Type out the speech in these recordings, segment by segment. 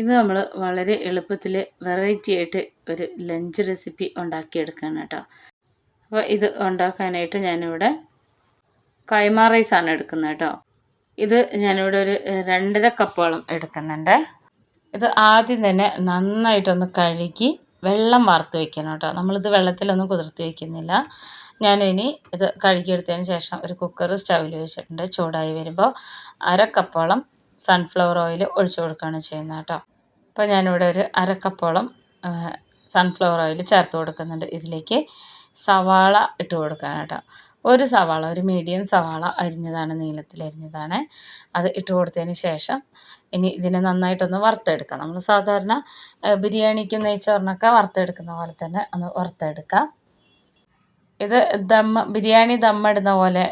ഇത് നമ്മൾ വളരെ എളുപ്പത്തിൽ വെറൈറ്റി ആയിട്ട് ഒരു ലഞ്ച് റെസിപ്പി ഉണ്ടാക്കിയെടുക്കുകയാണ് കേട്ടോ. അപ്പോൾ ഇത് ഉണ്ടാക്കാനായിട്ട് ഞാനിവിടെ കൈമാ റൈസാണ് എടുക്കുന്നത് കേട്ടോ. ഇത് ഞാനിവിടെ ഒരു രണ്ടര കപ്പോളം എടുക്കുന്നുണ്ട്. ഇത് ആദ്യം തന്നെ നന്നായിട്ടൊന്ന് കഴുകി വെള്ളം വാർത്ത് വെക്കണം കേട്ടോ. നമ്മളിത് വെള്ളത്തിലൊന്നും കുതിർത്ത് വയ്ക്കുന്നില്ല ഞാനിനി ഇത് കഴുകിയെടുത്തതിന് ശേഷം ഒരു കുക്കർ സ്റ്റൗവിൽ വെച്ചിട്ടുണ്ട്. ചൂടായി വരുമ്പോൾ അര കപ്പോളം സൺഫ്ലവർ ഓയിൽ ഒഴിച്ചു കൊടുക്കുകയാണ് ചെയ്യുന്നത് കേട്ടോ. അപ്പോൾ ഞാനിവിടെ ഒരു അരക്കപ്പോളം കപ്പോളം സൺഫ്ലവർ ഓയിൽ ചേർത്ത് കൊടുക്കുന്നുണ്ട്. ഇതിലേക്ക് സവാള ഇട്ട് കൊടുക്കുകയാണ് കേട്ടോ. ഒരു സവാള ഒരു മീഡിയം സവാള അരിഞ്ഞതാണ് നീളത്തിൽ അരിഞ്ഞതാണ്. അത് ഇട്ട് കൊടുത്തതിന് ശേഷം ഇനി ഇതിനെ നന്നായിട്ടൊന്ന് വറുത്തെടുക്കാം. നമ്മൾ സാധാരണ ബിരിയാണിക്കും നെയ്ച്ചോറിനൊക്കെ വറുത്തെടുക്കുന്ന പോലെ തന്നെ ഒന്ന് വറുത്തെടുക്കാം. ഇത് ദം ബിരിയാണി ദമ്മിടുന്ന പോലെ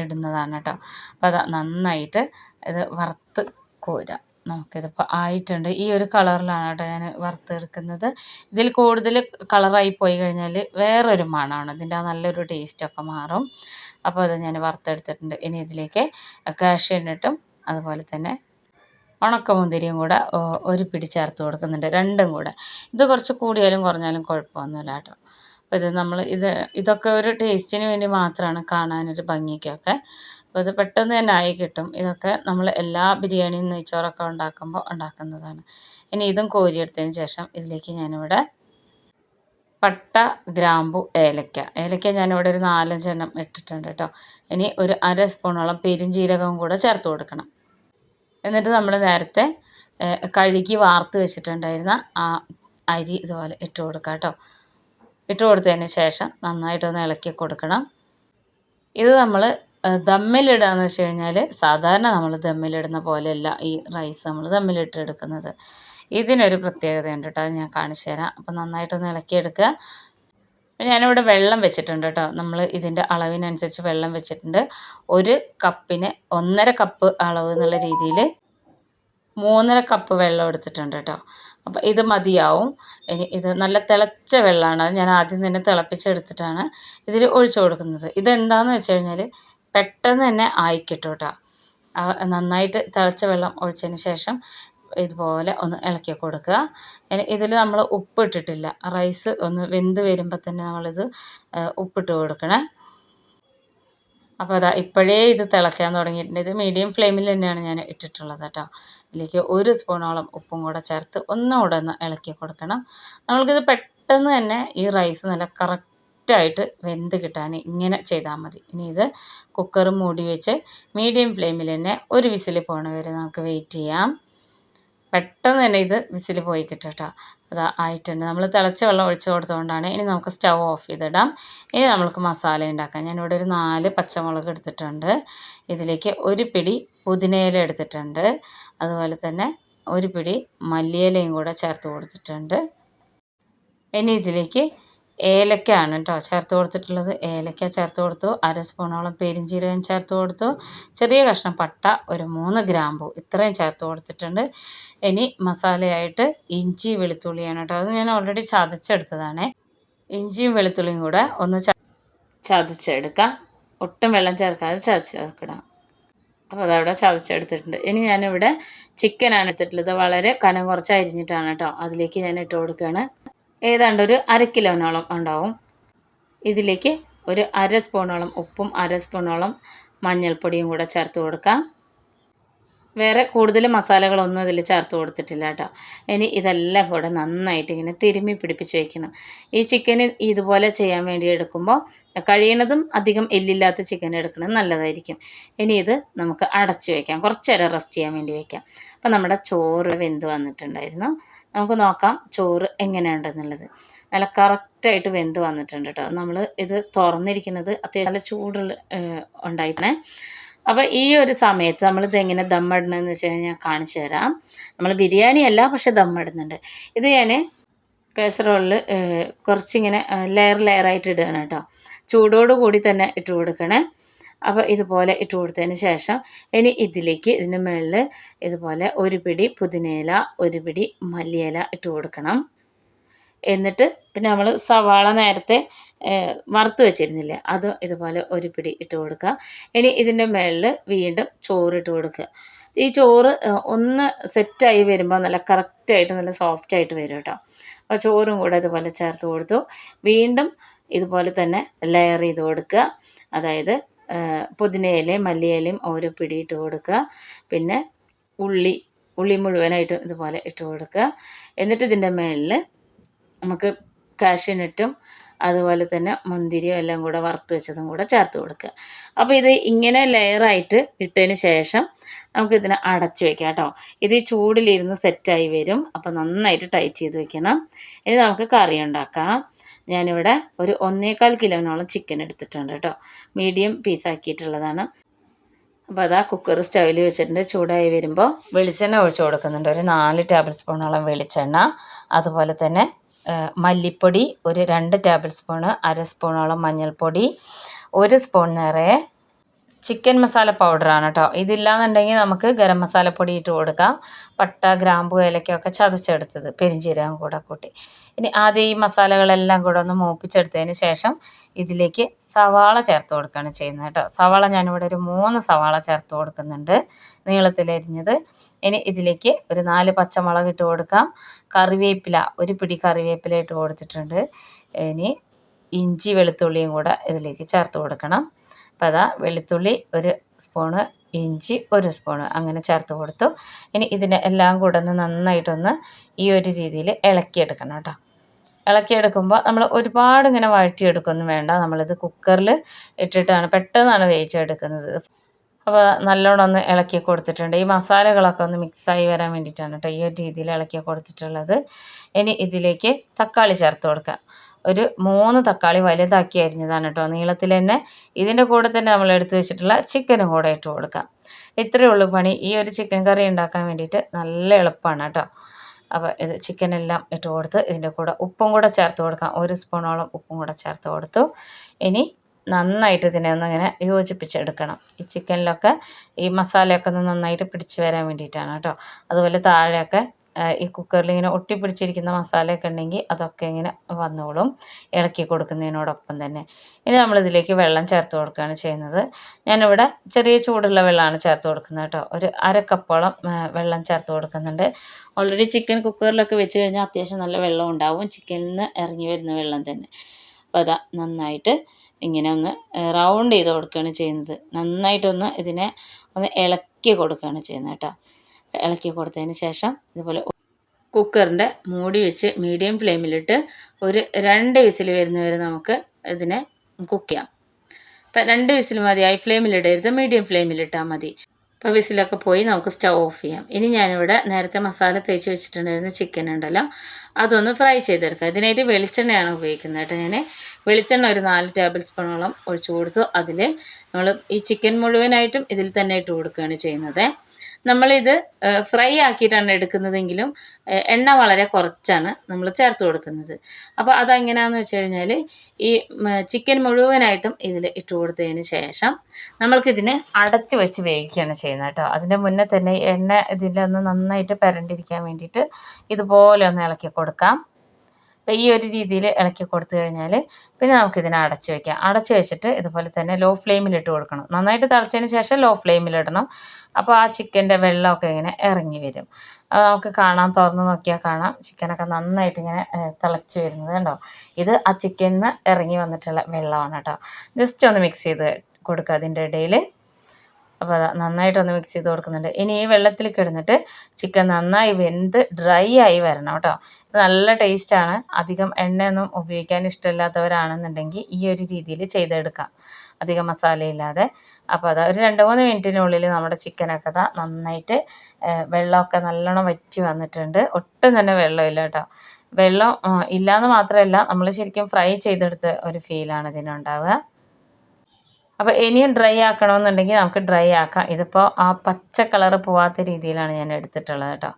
ഇടുന്നതാണ് കേട്ടോ. അപ്പോൾ അത് നന്നായിട്ട് ഇത് വറുത്ത് കോരാം. നമുക്കിതിപ്പോൾ ആയിട്ടുണ്ട്. ഈ ഒരു കളറിലാണ് കേട്ടോ ഞാൻ വറുത്തെടുക്കുന്നത്. ഇതിൽ കൂടുതൽ കളറായി പോയി കഴിഞ്ഞാൽ വേറൊരു മണമാണ് ഇതിന്റെ ആ നല്ലൊരു ടേസ്റ്റൊക്കെ മാറും. അപ്പോൾ അത് ഞാൻ വറുത്തെടുത്തിട്ടുണ്ട്. ഇനി ഇതിലേക്ക് കാഷ്യനിട്ടും അതുപോലെ തന്നെ ഉണക്കമുന്തിരിയും കൂടെ ഒരു പിടി ചേർത്ത് കൊടുക്കുന്നുണ്ട്. രണ്ടും കൂടെ. ഇത് കുറച്ച് കൂടിയാലും കുറഞ്ഞാലും കുഴപ്പമൊന്നുമില്ല കേട്ടോ. അപ്പോൾ ഇത് നമ്മൾ ഇത് ഇതൊക്കെ ഒരു ടേസ്റ്റിന് വേണ്ടി മാത്രമാണ് കാണാനൊരു ഭംഗിക്കൊക്കെ. അപ്പോൾ ഇത് പെട്ടെന്ന് തന്നെ ആയി കിട്ടും. ഇതൊക്കെ നമ്മൾ എല്ലാ ബിരിയാണിയും നെയ്ച്ചോറൊക്കെ ഉണ്ടാക്കുമ്പോൾ ഉണ്ടാക്കുന്നതാണ്. ഇനി ഇതും കോരിയെടുത്തതിന് ശേഷം ഇതിലേക്ക് ഞാനിവിടെ പട്ട ഗ്രാമ്പു ഏലക്ക. ഏലക്ക ഞാനിവിടെ ഒരു നാലഞ്ചെണ്ണം ഇട്ടിട്ടുണ്ട് കേട്ടോ. ഇനി ഒരു അര സ്പൂണോളം പെരുംജീരകവും കൂടെ ചേർത്ത് കൊടുക്കണം. എന്നിട്ട് നമ്മൾ നേരത്തെ കഴുകി വാർത്ത് വെച്ചിട്ടുണ്ടായിരുന്ന ആ അരി ഇതുപോലെ ഇട്ട് കൊടുക്കാം കേട്ടോ. ഇട്ട് കൊടുത്തതിന് ശേഷം നന്നായിട്ടൊന്ന് ഇളക്കി കൊടുക്കണം. ഇത് നമ്മൾ ദമ്മിലിടാന്ന് വെച്ച് കഴിഞ്ഞാൽ സാധാരണ നമ്മൾ ദമ്മിലിടുന്ന പോലെയല്ല ഈ റൈസ് നമ്മൾ ദമ്മിലിട്ട് എടുക്കുന്നത്. ഇതിനൊരു പ്രത്യേകതയുണ്ട് കേട്ടോ അത് ഞാൻ കാണിച്ചു തരാം. അപ്പോൾ നന്നായിട്ടൊന്ന് ഇളക്കിയെടുക്കുക. ഞാനിവിടെ വെള്ളം വെച്ചിട്ടുണ്ട് കേട്ടോ. നമ്മൾ ഇതിന്റെ അളവിനനുസരിച്ച് വെള്ളം വെച്ചിട്ടുണ്ട്. ഒരു കപ്പിന് ഒന്നര കപ്പ് അളവ് എന്നുള്ള രീതിയിൽ മൂന്നര കപ്പ് വെള്ളം എടുത്തിട്ടുണ്ട് കേട്ടോ. അപ്പോൾ ഇത് മതിയാവും. ഇനി ഇത് നല്ല തിളച്ച വെള്ളമാണ്. ഞാൻ ആദ്യം തന്നെ തിളപ്പിച്ചെടുത്തിട്ടാണ് ഇതിൽ ഒഴിച്ചു കൊടുക്കുന്നത്. ഇതെന്താണെന്ന് വെച്ച് കഴിഞ്ഞാൽ പെട്ടെന്ന് തന്നെ ആയിക്കിട്ടും കേട്ടോ നന്നായിട്ട് തിളച്ച വെള്ളം ഒഴിച്ചതിന് ശേഷം ഇതുപോലെ ഒന്ന് ഇളക്കി കൊടുക്കുക. ഇതിൽ നമ്മൾ ഉപ്പിട്ടിട്ടില്ല. റൈസ് ഒന്ന് വെന്ത് വരുമ്പോൾ തന്നെ നമ്മളിത് ഉപ്പിട്ട് കൊടുക്കണേ. അപ്പോൾ അതാ ഇപ്പോഴേ ഇത് തിളയ്ക്കാൻ തുടങ്ങിയിട്ടുണ്ട്. ഇത് മീഡിയം ഫ്ലെയിമിൽ തന്നെയാണ് ഞാൻ ഇട്ടിട്ടുള്ളത് കേട്ടോ. ഇതിലേക്ക് ഒരു സ്പൂണോളം ഉപ്പും കൂടെ ചേർത്ത് ഒന്നും കൂടെ ഒന്ന് ഇളക്കി കൊടുക്കണം. നമ്മൾക്കിത് പെട്ടെന്ന് തന്നെ ഈ റൈസ് നല്ല കറക്റ്റായിട്ട് വെന്ത് കിട്ടാൻ ഇങ്ങനെ ചെയ്താൽ മതി. ഇനി ഇത് കുക്കർ മൂടി വെച്ച് മീഡിയം ഫ്ലെയിമിൽ തന്നെ ഒരു വിസിൽ പോണ വരെ നമുക്ക് വെയിറ്റ് ചെയ്യാം. പെട്ടെന്ന് തന്നെ ഇത് വിസിൽ പോയി കിട്ടും കേട്ടോ അത് ആയിട്ടുണ്ട്. നമ്മൾ തിളച്ച വെള്ളം ഒഴിച്ചു കൊടുത്തുകൊണ്ടാണ് ഇനി നമുക്ക് സ്റ്റൗ ഓഫ് ചെയ്തിടാം. ഇനി നമുക്ക് മസാല ഉണ്ടാക്കാം. ഞാനിവിടെ ഒരു നാല് പച്ചമുളക് എടുത്തിട്ടുണ്ട്. ഇതിലേക്ക് ഒരു പിടി പുതിനയില എടുത്തിട്ടുണ്ട്. അതുപോലെ തന്നെ ഒരു പിടി മല്ലിയിലയും കൂടെ ചേർത്ത് കൊടുത്തിട്ടുണ്ട്. ഇനി ഇതിലേക്ക് ഏലക്കയാണ് കേട്ടോ ചേർത്ത് കൊടുത്തിട്ടുള്ളത്. ഏലക്ക ചേർത്ത് കൊടുത്തു. അര സ്പൂണോളം പെരിഞ്ചീരകം ചേർത്ത് കൊടുത്തു. ചെറിയ കഷ്ണം പട്ട ഒരു മൂന്ന് ഗ്രാമ്പു ഇത്രയും ചേർത്ത് കൊടുത്തിട്ടുണ്ട്. ഇനി മസാലയായിട്ട് ഇഞ്ചി വെളുത്തുള്ളിയാണ് കേട്ടോ അത് ഞാൻ ഓൾറെഡി ചതച്ചെടുത്തതാണ്. ഇഞ്ചിയും വെളുത്തുള്ളിയും കൂടെ ഒന്ന് ചതച്ചെടുക്കാം. ഒട്ടും വെള്ളം ചേർക്കാതെ ചതച്ചെടുക്കണം അപ്പോൾ അതവിടെ ചതച്ചെടുത്തിട്ടുണ്ട്. ഇനി ഞാനിവിടെ ചിക്കനാണ് എടുത്തിട്ടുള്ളത്. വളരെ കനം കുറച്ച് അരിഞ്ഞിട്ടാണ് കേട്ടോ അതിലേക്ക് ഞാൻ ഇട്ട് കൊടുക്കുകയാണ് ഏതാണ്ട് ഒരു അര കിലോനോളം ഉണ്ടാവും. ഇതിലേക്ക് ഒരു അര സ്പൂണോളം ഉപ്പും അര സ്പൂണോളം മഞ്ഞൾപ്പൊടിയും കൂടെ ചേർത്ത് കൊടുക്കാം. വേറെ കൂടുതൽ മസാലകളൊന്നും ഇതിൽ ചേർത്ത് കൊടുത്തിട്ടില്ല കേട്ടോ. ഇനി ഇതെല്ലാം കൂടെ നന്നായിട്ട് ഇങ്ങനെ തിരുമ്മി പിടിപ്പിച്ച് വയ്ക്കണം ഈ ചിക്കന് ഇതുപോലെ ചെയ്യാൻ വേണ്ടി എടുക്കുമ്പോൾ കഴിയണതും അധികം എല്ലില്ലാത്ത ചിക്കൻ എടുക്കുന്നത് നല്ലതായിരിക്കും. ഇനി ഇത് നമുക്ക് അടച്ച് വയ്ക്കാം കുറച്ച് നേരം റെസ്റ്റ് ചെയ്യാൻ വേണ്ടി വയ്ക്കാം അപ്പം നമ്മുടെ ചോറ് വെന്ത് വന്നിട്ടുണ്ടായിരുന്നു. നമുക്ക് നോക്കാം ചോറ് എങ്ങനെയുണ്ടെന്നുള്ളത്. നല്ല കറക്റ്റായിട്ട് വെന്ത് വന്നിട്ടുണ്ട് കേട്ടോ. നമ്മൾ ഇത് തുറന്നിരിക്കുന്നത് അത്യാവശ്യം നല്ല ചൂടുള്ള ഉണ്ടായിട്ടേ അപ്പോൾ ഈ ഒരു സമയത്ത് നമ്മളിത് എങ്ങനെ ദമ്മിടണമെന്ന് വെച്ച് കഴിഞ്ഞാൽ കാണിച്ചു തരാം. നമ്മൾ ബിരിയാണി അല്ല പക്ഷെ ദമ്മിടുന്നുണ്ട് ഇത് ഞാൻ കേസറോളിൽ കുറച്ചിങ്ങനെ ലെയർ ലെയറായിട്ട് ഇടുകയാണ് കേട്ടോ. ചൂടോട് കൂടി തന്നെ ഇട്ട് കൊടുക്കണേ. അപ്പോൾ ഇതുപോലെ ഇട്ട് കൊടുത്തതിന് ശേഷം ഇനി ഇതിലേക്ക് ഇതിന് മുകളിൽ ഇതുപോലെ ഒരു പിടി പുതിനയില ഒരു പിടി മല്ലിയില ഇട്ട് കൊടുക്കണം. എന്നിട്ട് പിന്നെ നമ്മൾ സവാള നേരത്തെ വറുത്ത് വെച്ചിരുന്നില്ലേ? അത് ഇതുപോലെ ഒരു പിടി ഇട്ട് കൊടുക്കുക. ഇനി ഇതിന്റെ മുകളിൽ വീണ്ടും ചോറിട്ട് കൊടുക്കുക. ഈ ചോറ് ഒന്ന് സെറ്റായി വരുമ്പോൾ നല്ല കറക്റ്റായിട്ട് നല്ല സോഫ്റ്റായിട്ട് വരും കേട്ടോ. അപ്പോൾ ചോറും കൂടെ ഇതുപോലെ ചേർത്ത് കൊടുത്തു. വീണ്ടും ഇതുപോലെ തന്നെ ലെയർ ചെയ്ത് കൊടുക്കുക. അതായത് പുതിനയിലയും മല്ലിയിലയും ഓരോ പിടി ഇട്ട് കൊടുക്കുക. പിന്നെ ഉള്ളി ഉള്ളി മുഴുവനായിട്ട് ഇതുപോലെ ഇട്ട് കൊടുക്കുക. എന്നിട്ട് ഇതിന്റെ മുകളിൽ നമുക്ക് കാഷ്യനട്ടും അതുപോലെ തന്നെ മുന്തിരിയും എല്ലാം കൂടെ വറുത്ത് വെച്ചതും കൂടെ ചേർത്ത് കൊടുക്കുക. അപ്പോൾ ഇത് ഇങ്ങനെ ലെയറായിട്ട് ഇട്ടതിന് ശേഷം നമുക്കിതിനെ അടച്ച് വെക്കാം കേട്ടോ. ഇത് ചൂടിലിരുന്ന് സെറ്റായി വരും. അപ്പോൾ നന്നായിട്ട് ടൈറ്റ് ചെയ്ത് വെക്കണം. ഇനി നമുക്ക് കറി ഉണ്ടാക്കാം. ഞാനിവിടെ ഒരു ഒന്നേകാൽ കിലോനോളം ചിക്കൻ എടുത്തിട്ടുണ്ട് കേട്ടോ. മീഡിയം പീസാക്കിയിട്ടുള്ളതാണ് അപ്പോൾ അതാ കുക്കർ സ്റ്റൗവിൽ വെച്ചിട്ടുണ്ട്. ചൂടായി വരുമ്പോൾ വെളിച്ചെണ്ണ ഒഴിച്ച് കൊടുക്കുന്നുണ്ട്. ഒരു നാല് ടേബിൾ സ്പൂണോളം വെളിച്ചെണ്ണ. അതുപോലെ തന്നെ മല്ലിപ്പൊടി ഒരു രണ്ട് ടേബിൾ സ്പൂണ് അര സ്പൂണോളം മഞ്ഞൾപ്പൊടി ഒരു സ്പൂൺ നിറയെ ചിക്കൻ മസാല പൗഡറാണ് കേട്ടോ ഇതില്ലാന്നുണ്ടെങ്കിൽ നമുക്ക് ഗരം മസാലപ്പൊടി ഇട്ട് കൊടുക്കാം. പട്ട ഗ്രാമ്പു ഏലക്കൊക്കെ ചതച്ചെടുത്തത് പെരിഞ്ചീരകം കൂടെ കൂട്ടി. ഇനി ആദ്യം ഈ മസാലകളെല്ലാം കൂടെ ഒന്ന് മൂപ്പിച്ചെടുത്തതിന് ശേഷം ഇതിലേക്ക് സവാള ചേർത്ത് കൊടുക്കുകയാണ് ചെയ്യുന്നത് കേട്ടോ സവാള ഞാനിവിടെ ഒരു മൂന്ന് സവാള ചേർത്ത് കൊടുക്കുന്നുണ്ട്. നീളത്തിലരിഞ്ഞത് ഇനി ഇതിലേക്ക് ഒരു നാല് പച്ചമുളക് ഇട്ട് കൊടുക്കാം. കറിവേപ്പില ഒരു പിടി കറിവേപ്പില ഇട്ട് കൊടുത്തിട്ടുണ്ട്. ഇനി ഇഞ്ചി വെളുത്തുള്ളിയും കൂടെ ഇതിലേക്ക് ചേർത്ത് കൊടുക്കണം. അപ്പോൾ അതാ വെളുത്തുള്ളി ഒരു സ്പൂണ് ഇഞ്ചി ഒരു സ്പൂണ് അങ്ങനെ ചേർത്ത് കൊടുത്തു. ഇനി ഇതിനെ എല്ലാം കൂടെ ഒന്ന് നന്നായിട്ടൊന്ന് ഈ ഒരു രീതിയിൽ ഇളക്കിയെടുക്കണം കേട്ടോ. ഇളക്കിയെടുക്കുമ്പോൾ നമ്മൾ ഒരുപാട് ഇങ്ങനെ വഴറ്റിയെടുക്കൊന്നും വേണ്ട. നമ്മളിത് കുക്കറിൽ ഇട്ടിട്ടാണ് പെട്ടെന്നാണ് വേവിച്ചെടുക്കുന്നത്. അപ്പോൾ നല്ലോണം ഒന്ന് ഇളക്കി കൊടുത്തിട്ടുണ്ട്. ഈ മസാലകളൊക്കെ ഒന്ന് മിക്സായി വരാൻ വേണ്ടിയിട്ടാണ് കേട്ടോ ഈ ഒരു രീതിയിൽ ഇളക്കി കൊടുത്തിട്ടുള്ളത്. ഇനി ഇതിലേക്ക് തക്കാളി ചേർത്ത് കൊടുക്കാം. ഒരു മൂന്ന് തക്കാളി വലുതാക്കി അരിഞ്ഞതാണ് കേട്ടോ. നീളത്തിൽ തന്നെ ഇതിന്റെ കൂടെ തന്നെ നമ്മൾ എടുത്തു വെച്ചിട്ടുള്ള ചിക്കനും കൂടെ ഇട്ട് കൊടുക്കാം. ഇത്രയേ ഉള്ളൂ പണി. ഈ ഒരു ചിക്കൻ കറി ഉണ്ടാക്കാൻ വേണ്ടിയിട്ട് നല്ല എളുപ്പമാണ് കേട്ടോ. അപ്പോൾ ഇത് ചിക്കനെല്ലാം ഇട്ട് കൊടുത്ത് ഇതിന്റെ കൂടെ ഉപ്പും കൂടെ ചേർത്ത് കൊടുക്കാം. ഒരു സ്പൂണോളം ഉപ്പും കൂടെ ചേർത്ത് കൊടുത്തു. ഇനി നന്നായിട്ട് ഇതിനെ ഒന്ന് ഇങ്ങനെ യോജിപ്പിച്ചെടുക്കണം. ഈ ചിക്കനിലൊക്കെ ഈ മസാലയൊക്കെ ഒന്ന് നന്നായിട്ട് പിടിച്ച് വരാൻ വേണ്ടിയിട്ടാണ് കേട്ടോ. അതുപോലെ താഴെയൊക്കെ ഈ കുക്കറിൽ ഇങ്ങനെ ഒട്ടിപ്പിടിച്ചിരിക്കുന്ന മസാലയൊക്കെ ഉണ്ടെങ്കിൽ അതൊക്കെ ഇങ്ങനെ വന്നോളും ഇളക്കി കൊടുക്കുന്നതിനോടൊപ്പം തന്നെ. ഇനി നമ്മളിതിലേക്ക് വെള്ളം ചേർത്ത് കൊടുക്കുകയാണ് ചെയ്യുന്നത്. ഞാനിവിടെ ചെറിയ ചൂടുള്ള വെള്ളമാണ് ചേർത്ത് കൊടുക്കുന്നത് കേട്ടോ. ഒരു അര കപ്പോളം വെള്ളം ചേർത്ത് കൊടുക്കുന്നുണ്ട്. ഓൾറെഡി ചിക്കൻ കുക്കറിലൊക്കെ വെച്ച് കഴിഞ്ഞാൽ അത്യാവശ്യം നല്ല വെള്ളം ഉണ്ടാവും. ചിക്കനിൽ നിന്ന് ഇറങ്ങി വരുന്ന വെള്ളം തന്നെ. അപ്പോൾ അതാ നന്നായിട്ട് ഇങ്ങനെ ഒന്ന് റൗണ്ട് ചെയ്ത് കൊടുക്കുകയാണ് ചെയ്യുന്നത്. നന്നായിട്ടൊന്ന് ഇതിനെ ഒന്ന് ഇളക്കി കൊടുക്കുകയാണ് ചെയ്യുന്നത് കേട്ടോ. ഇളക്കി കൊടുത്തതിന് ശേഷം ഇതുപോലെ കുക്കറിന്റെ മൂടി വെച്ച് മീഡിയം ഫ്ലെയിമിലിട്ട് ഒരു രണ്ട് വിസിൽ വരുന്നവരെ നമുക്ക് ഇതിനെ കുക്ക് ചെയ്യാം. അപ്പം രണ്ട് വിസിൽ മതി. ഹൈ ഫ്ലെയിമിലിടരുത് മീഡിയം ഫ്ലെയിമിലിട്ടാൽ മതി. അപ്പോൾ വിസിലൊക്കെ പോയി നമുക്ക് സ്റ്റവ് ഓഫ് ചെയ്യാം. ഇനി ഞാനിവിടെ നേരത്തെ മസാല തേച്ച് വെച്ചിട്ടുണ്ടായിരുന്ന ചിക്കൻ ഉണ്ടല്ലോ അതൊന്ന് ഫ്രൈ ചെയ്തെടുക്കുക ഇതിനായിട്ട് വെളിച്ചെണ്ണയാണ് ഉപയോഗിക്കുന്നത് കേട്ടോ ഞാൻ വെളിച്ചെണ്ണ ഒരു നാല് ടേബിൾ സ്പൂണോളം ഒഴിച്ചു കൊടുത്തു. അതിൽ നമ്മൾ ഈ ചിക്കൻ മുഴുവനായിട്ടും ഇതിൽ തന്നെ ഇട്ട് കൊടുക്കുകയാണ് ചെയ്യുന്നത്. നമ്മളിത് ഫ്രൈ ആക്കിയിട്ടാണ് എടുക്കുന്നതെങ്കിലും എണ്ണ വളരെ കുറച്ചാണ് നമ്മൾ ചേർത്ത് കൊടുക്കുന്നത്. അപ്പോൾ അതെങ്ങനെയാണെന്ന് വെച്ച് കഴിഞ്ഞാൽ ഈ ചിക്കൻ മുഴുവനായിട്ടും ഇതിൽ ഇട്ട് കൊടുത്തതിന് ശേഷം നമ്മൾക്കിതിനെ അടച്ചു വെച്ച് വേവിക്കുകയാണ് ചെയ്യുന്നത് കേട്ടോ. അതിന്റെ മുന്നേ തന്നെ എണ്ണ ഇതിലൊന്ന് നന്നായിട്ട് പരണ്ടിരിക്കാൻ വേണ്ടിയിട്ട് ഇതുപോലെ ഒന്ന് ഇളക്കി കൊടുക്കാം. അപ്പോൾ ഈ ഒരു രീതിയിൽ ഇളക്കി കൊടുത്തു കഴിഞ്ഞാൽ പിന്നെ നമുക്കിതിനെ അടച്ചു വയ്ക്കാം അടച്ചു വെച്ചിട്ട് ഇതുപോലെ തന്നെ ലോ ഫ്ലെയിമിലിട്ട് കൊടുക്കണം. നന്നായിട്ട് തിളച്ചതിന് ശേഷം ലോ ഫ്ലെയിമിലിടണം അപ്പോൾ ആ ചിക്കന്റെ വെള്ളമൊക്കെ ഇങ്ങനെ ഇറങ്ങി വരും. അത് നമുക്ക് കാണാം തുറന്ന് നോക്കിയാൽ കാണാം. ചിക്കനൊക്കെ നന്നായിട്ട് ഇങ്ങനെ തിളച്ച് വരുന്നത് കണ്ടോ? ഇത് ആ ചിക്കനിൽ നിന്ന് ഇറങ്ങി വന്നിട്ടുള്ള വെള്ളമാണ് കേട്ടോ. ജസ്റ്റ് ഒന്ന് മിക്സ് ചെയ്ത് കൊടുക്കുക അതിന്റെ ഇടയിൽ അപ്പോൾ അതാ നന്നായിട്ടൊന്ന് മിക്സ് ചെയ്ത് കൊടുക്കുന്നുണ്ട്. ഇനി ഈ വെള്ളത്തിൽ കിടന്നിട്ട് ചിക്കൻ നന്നായി വെന്ത് ഡ്രൈ ആയി വരണം കേട്ടോ. നല്ല ടേസ്റ്റാണ് അധികം എണ്ണയൊന്നും ഉപയോഗിക്കാൻ ഇഷ്ടമില്ലാത്തവരാണെന്നുണ്ടെങ്കിൽ ഈ ഒരു രീതിയിൽ ചെയ്തെടുക്കാം. അധികം മസാലയില്ലാതെ അപ്പോൾ അതാ ഒരു രണ്ട് മൂന്ന് മിനിറ്റിനുള്ളിൽ നമ്മുടെ ചിക്കനൊക്കെ അതാ നന്നായിട്ട് വെള്ളമൊക്കെ നല്ലോണം വറ്റി വന്നിട്ടുണ്ട്. ഒട്ടും തന്നെ വെള്ളമില്ല കേട്ടോ. വെള്ളം ഇല്ലയെന്ന് മാത്രമല്ല നമ്മൾ ശരിക്കും ഫ്രൈ ചെയ്തെടുത്ത ഒരു ഫീലാണ് ഇതിനുണ്ടാവുക. അപ്പോൾ ഇനിയും ഡ്രൈ ആക്കണമെന്നുണ്ടെങ്കിൽ നമുക്ക് ഡ്രൈ ആക്കാം. ഇതിപ്പോൾ ആ പച്ച കളർ പോവാത്ത രീതിയിലാണ് ഞാൻ എടുത്തിട്ടുള്ളത് കേട്ടോ.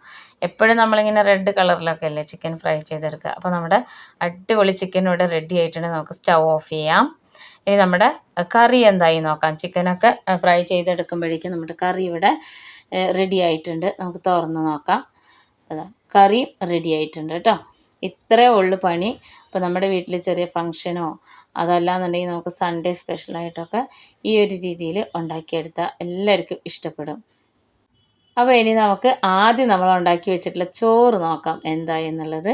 എപ്പോഴും നമ്മളിങ്ങനെ റെഡ് കളറിലൊക്കെ അല്ലേ ചിക്കൻ ഫ്രൈ ചെയ്തെടുക്കുക. അപ്പോൾ നമ്മുടെ അടിപൊളി ചിക്കൻ ഇവിടെ റെഡി ആയിട്ടുണ്ട്. നമുക്ക് സ്റ്റൗ ഓഫ് ചെയ്യാം. ഇനി നമ്മുടെ കറി എന്തായി നോക്കാം. ചിക്കനൊക്കെ ഫ്രൈ ചെയ്തെടുക്കുമ്പോഴേക്കും നമ്മുടെ കറി ഇവിടെ റെഡി ആയിട്ടുണ്ട്. നമുക്ക് തുറന്ന് നോക്കാം. കറി റെഡി ആയിട്ടുണ്ട് കേട്ടോ. ഇത്രയേ ഉള്ളു പണി. അപ്പോൾ നമ്മുടെ വീട്ടിൽ ചെറിയ ഫങ്ഷനോ അതല്ലാന്നുണ്ടെങ്കിൽ നമുക്ക് സൺഡേ സ്പെഷ്യലായിട്ടൊക്കെ ഈ ഒരു രീതിയിൽ ഉണ്ടാക്കിയെടുത്താൽ എല്ലാവർക്കും ഇഷ്ടപ്പെടും. അപ്പോൾ ഇനി നമുക്ക് ആദ്യം നമ്മൾ ഉണ്ടാക്കി വെച്ചിട്ടുള്ള ചോറ് നോക്കാം എന്താ എന്നുള്ളത്.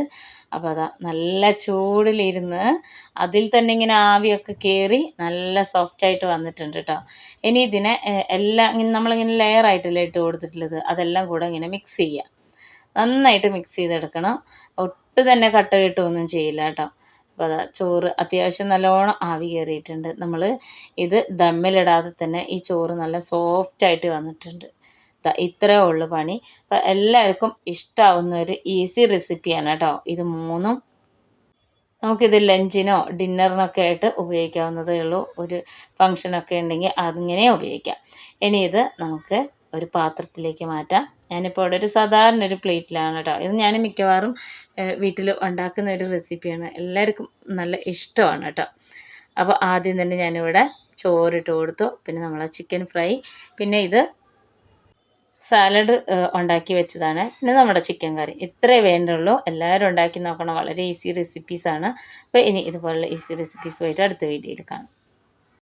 അപ്പോൾ അതാ നല്ല ചൂടിലിരുന്ന് അതിൽ തന്നെ ഇങ്ങനെ ആവിയൊക്കെ കയറി നല്ല സോഫ്റ്റ് ആയിട്ട് വന്നിട്ടുണ്ട് കേട്ടോ ഇനി ഇതിനെ എല്ലാം ഇങ്ങനെ നമ്മളിങ്ങനെ ലെയർ ആയിട്ടല്ലേ ഇട്ട് കൊടുത്തിട്ടുള്ളത്? അതെല്ലാം കൂടെ ഇങ്ങനെ മിക്സ് ചെയ്യാം. നന്നായിട്ട് മിക്സ് ചെയ്തെടുക്കണം. ഒട്ടും തന്നെ കട്ട കിട്ടുമൊന്നും ചെയ്യില്ല കേട്ടോ. അപ്പോൾ അതാ ചോറ് അത്യാവശ്യം നല്ലോണം ആവി കയറിയിട്ടുണ്ട് നമ്മൾ ഇത് ദമ്മിലിടാതെ തന്നെ ഈ ചോറ് നല്ല സോഫ്റ്റായിട്ട് വന്നിട്ടുണ്ട്. ഇത്രേ ഉള്ളു പണി. അപ്പം എല്ലാവർക്കും ഇഷ്ടമാവുന്ന ഒരു ഈസി റെസിപ്പിയാണ് കേട്ടോ. ഇത് മൂന്നും നമുക്കിത് ലഞ്ചിനോ ഡിന്നറിനൊക്കെ ആയിട്ട് ഉപയോഗിക്കാവുന്നതേ ഉള്ളൂ. ഒരു ഫങ്ഷനൊക്കെ ഉണ്ടെങ്കിൽ അതിങ്ങനെ ഉപയോഗിക്കാം. ഇനി ഇത് നമുക്ക് ഒരു പാത്രത്തിലേക്ക് മാറ്റാം. ഞാനിപ്പോൾ ഇവിടെ ഒരു സാധാരണ ഒരു പ്ലേറ്റിലാണ് കേട്ടോ. ഇത് ഞാൻ മിക്കവാറും വീട്ടിൽ ഉണ്ടാക്കുന്ന ഒരു റെസിപ്പിയാണ്. എല്ലാവർക്കും നല്ല ഇഷ്ടമാണ് കേട്ടോ. അപ്പോൾ ആദ്യം തന്നെ ഞാനിവിടെ ചോറിട്ട് കൊടുത്തു. പിന്നെ നമ്മൾ ചിക്കൻ ഫ്രൈ. പിന്നെ ഇത് സാലഡ് ഉണ്ടാക്കി വെച്ചതാണ്. പിന്നെ നമ്മുടെ ചിക്കൻ കറി. ഇത്രേ വേണ്ടുള്ളൂ. എല്ലാവരും ഉണ്ടാക്കി നോക്കണം. വളരെ ഈസി റെസിപ്പീസാണ്. അപ്പോൾ ഇനി ഇതുപോലുള്ള ഈസി റെസിപ്പീസ് റെസിപ്പീസുമായിട്ട് അടുത്ത വീഡിയോയിൽ കാണാം.